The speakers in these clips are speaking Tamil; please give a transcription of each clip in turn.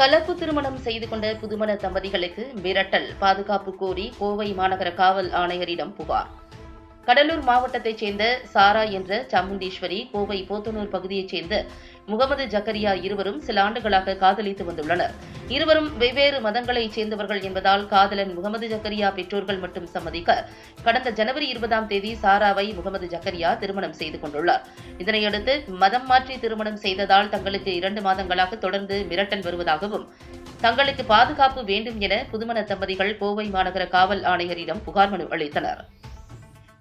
கலப்பு திருமணம் செய்து கொண்ட புதுமண தம்பதிகளுக்கு மிரட்டல் பாதுகாப்பு கோரி கோவை மாநகர காவல் ஆணையரிடம் புகார். கடலூர் மாவட்டத்தைச் சேர்ந்த சாரா என்ற சாமுண்டீஸ்வரி கோவை போத்தனூர் பகுதியைச் சேர்ந்த முகமது ஜக்கரியா இருவரும் சில ஆண்டுகளாக காதலித்து வந்துள்ளனர். இருவரும் வெவ்வேறு மதங்களைச் சேர்ந்தவர்கள் என்பதால் காதலன் முகமது ஜக்கரியா பெற்றோர்கள் மட்டும் சம்மதிக்க கடந்த ஜனவரி இருபதாம் தேதி சாராவை முகமது ஜக்கரியா திருமணம் செய்து கொண்டுள்ளார். இதனையடுத்து மதம் மாற்றி திருமணம் செய்ததால் தங்களுக்கு இரண்டு மாதங்களாக தொடர்ந்து மிரட்டல் வருவதாகவும் தங்களுக்கு பாதுகாப்பு வேண்டும் என புதுமண தம்பதிகள் கோவை மாநகர காவல் ஆணையரிடம் புகார் மனு அளித்தனர்.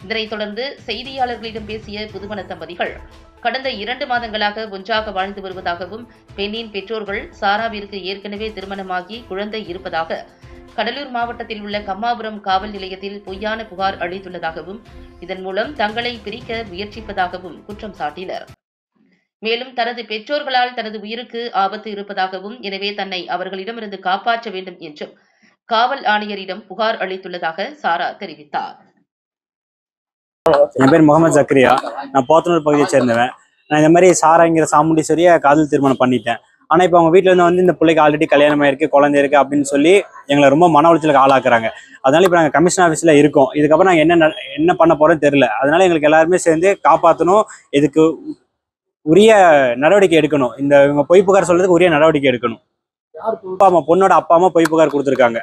இதனைத் தொடர்ந்து செய்தியாளர்களிடம் பேசிய புதுமண தம்பதிகள் கடந்த இரண்டு மாதங்களாக ஒன்றாக வாழ்ந்து வருவதாகவும் பெண்ணின் பெற்றோர்கள் சாராவிற்கு ஏற்கனவே திருமணமாகி குழந்தை இருப்பதாக கடலூர் மாவட்டத்தில் உள்ள கம்மாபுரம் காவல் நிலையத்தில் பொய்யான புகார் அளித்துள்ளதாகவும் இதன் மூலம் தங்களை பிரிக்க முயற்சிப்பதாகவும் குற்றம் சாட்டினர். மேலும் தனது பெற்றோர்களால் தனது உயிருக்கு ஆபத்து இருப்பதாகவும் எனவே தன்னை அவர்களிடமிருந்து காப்பாற்ற வேண்டும் என்றும் காவல் ஆணையரிடம் புகார் அளித்துள்ளதாக சாரா தெரிவித்தார். என் பேர் முகமது ஜக்ரியா நான் போத்தனூர் பகுதியை சேர்ந்தவன். நான் இந்த மாதிரி சாராங்கிற சாமுண்டீஸ்வரியை காதல் திருமணம் பண்ணிட்டேன். ஆனால் இப்போ அவங்க வீட்டில் இருந்து வந்து இந்த பிள்ளைக்கு ஆல்ரெடி கல்யாணம் ஆயிருக்கு குழந்தை இருக்கு அப்படின்னு சொல்லி எங்களை ரொம்ப மன உளைச்சலுக்கு ஆளாக்குறாங்க. அதனால இப்போ நாங்கள் கமிஷன் ஆஃபீஸில் இருக்கோம். இதுக்கப்புறம் நாங்கள் என்ன என்ன பண்ண போறோம்னு தெரில அதனால எங்களுக்கு எல்லாருமே சேர்ந்து காப்பாற்றணும் இதுக்கு உரிய நடவடிக்கை எடுக்கணும். இந்த இவங்க பொய் புகார் சொல்றதுக்கு உரிய நடவடிக்கை எடுக்கணும். அப்பா அம்மா பொண்ணோட அப்பா அம்மா பொய் புகார் கொடுத்துருக்காங்க.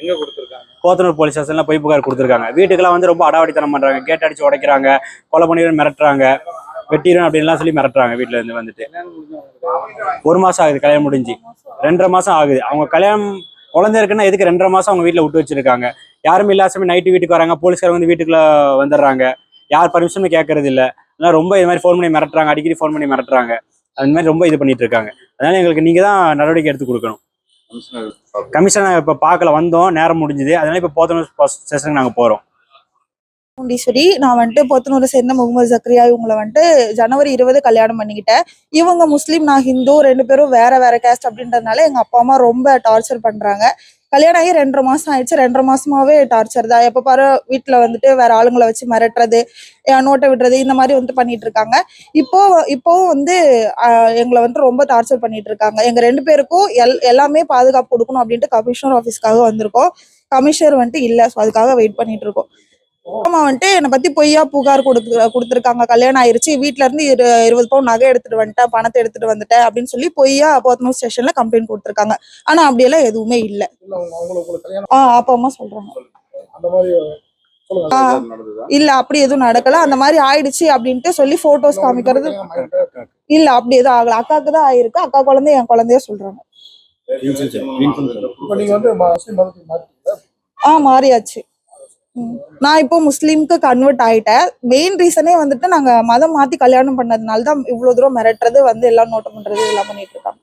எங்க கொடுத்துருக்காங்க? போத்தனூர் போலீஸ் ஸ்டேஷன்ல பொய் புகார் கொடுத்துருக்காங்க. வீட்டுக்கெல்லாம் வந்து ரொம்ப அடாவடித்தனம் பண்றாங்க. கேட் அடிச்சு உடைக்கிறாங்க. கொலை பண்ணிடுன்னு மிரட்டுறாங்க. வெட்டிடும் அப்படின்லாம் சொல்லி மிரட்டுறாங்க வீட்டுல இருந்து வந்துட்டு. ஒரு மாசம் ஆகுது கல்யாணம் முடிஞ்சு. ரெண்டரை மாசம் ஆகுது. அவங்க கல்யாணம் குழந்தை இருக்குன்னா எதுக்கு ரெண்டரை மாசம் அவங்க வீட்டுல விட்டு வச்சிருக்காங்க? யாருமே இல்லாத சமயம் நைட்டு வீட்டுக்கு வராங்க. போலீஸ்காரங்க வந்து வீட்டுக்குள்ள வந்துடுறாங்க. யார் பர்மிஷனும் கேட்கறது இல்ல. அதனால ரொம்ப இது மாதிரி ஃபோன் பண்ணி மிரட்டுறாங்க. அடிக்கடி ஃபோன் பண்ணி மிரட்டுறாங்க. அந்த மாதிரி ரொம்ப இது பண்ணிட்டு இருக்காங்க. அதனால எங்களுக்கு நீங்க தான் நடவடிக்கை எடுத்து கொடுக்கணும். கமிஷனர் இப்ப பார்க்கல வந்தோம் நேரம் முடிஞ்சுது. அதனால இப்ப போத்தனூர் ஸ்டேஷனுக்கு நாங்க போறோம். முண்டீஸ்வரி நான் வந்துட்டு போத்தனூரை சேர்ந்த முகமது ஜக்ரியா இவங்கள வந்துட்டு ஜனவரி இருபது கல்யாணம் பண்ணிக்கிட்டேன். இவங்க முஸ்லீம் நான் ஹிந்து ரெண்டு பேரும் வேற வேற கேஸ்ட் அப்படின்றதுனால எங்க அப்பா அம்மா ரொம்ப டார்ச்சர் பண்றாங்க. கல்யாணம் ஆகி ரெண்டரை மாசம் ஆயிடுச்சு. ரெண்டரை மாசமாவே டார்ச்சர் தான். எப்ப பாரு வீட்டுல வந்துட்டு வேற ஆளுங்களை வச்சு மிரட்டுறது நோட்டை விடுறது இந்த மாதிரி வந்து பண்ணிட்டு இருக்காங்க. இப்போ இப்போவும் வந்து எங்களை வந்து ரொம்ப டார்ச்சர் பண்ணிட்டு இருக்காங்க. எங்க ரெண்டு பேருக்கும் எல் எல்லாமே பாதுகாப்பு கொடுக்கணும் அப்படின்ட்டு கமிஷனர் ஆஃபீஸ்க்காக வந்திருக்கோம். கமிஷனர் வந்துட்டு இல்ல. ஸோ அதுக்காக வெயிட் பண்ணிட்டு இருக்கோம். அம்மா வந்துட்டு என்னை பத்தி பொய்யா புகார் கொடுத்து கொடுத்துருக்காங்க. கல்யாணம் ஆயிருச்சு. வீட்ல இருந்து இரு இருபது பவுன் நகை எடுத்துட்டு வந்துட்டேன். பணத்தை எடுத்துட்டு வந்துட்டேன் அப்படின்னு சொல்லி பொய்யா போத்தனூர் ஸ்டேஷன்ல கம்ப்ளைண்ட் கொடுத்துருக்காங்க. ஆனா அப்படியெல்லாம் எதுவுமே இல்ல. ஆஹ் அப்பா அம்மா சொல்றாங்க. அந்த மாதிரி சொல்லுங்க. ஆ. சார், நடந்ததா? இல்ல அப்படி எதுவும் நடக்கல. அந்த மாதிரி ஆயிடுச்சு அப்படின்ட்டு சொல்லி போட்டோஸ் காமிக்கிறது. இல்ல அப்படி எதுவும் ஆகல. அக்காக்கு தான் ஆயிருக்கு. அக்கா குழந்தை என் குழந்தைய சொல்றாங்க. இப்ப நீங்க வந்து ம- முஸ்லிம் மதத்துக்கு மாத்தீங்களா? ஆ மாறியாச்சு. நான் இப்போ முஸ்லீம்க்கு கன்வெர்ட் ஆயிட்டேன். மெயின் ரீசனே வந்துட்டு நாங்க மதம் மாத்தி கல்யாணம் பண்ணதுனால தான் இவ்வளவு தூரம் மிரட்டுறது வந்து எல்லாம் நோட்டம் பண்றது எல்லாம் பண்ணிட்டு இருக்காங்க.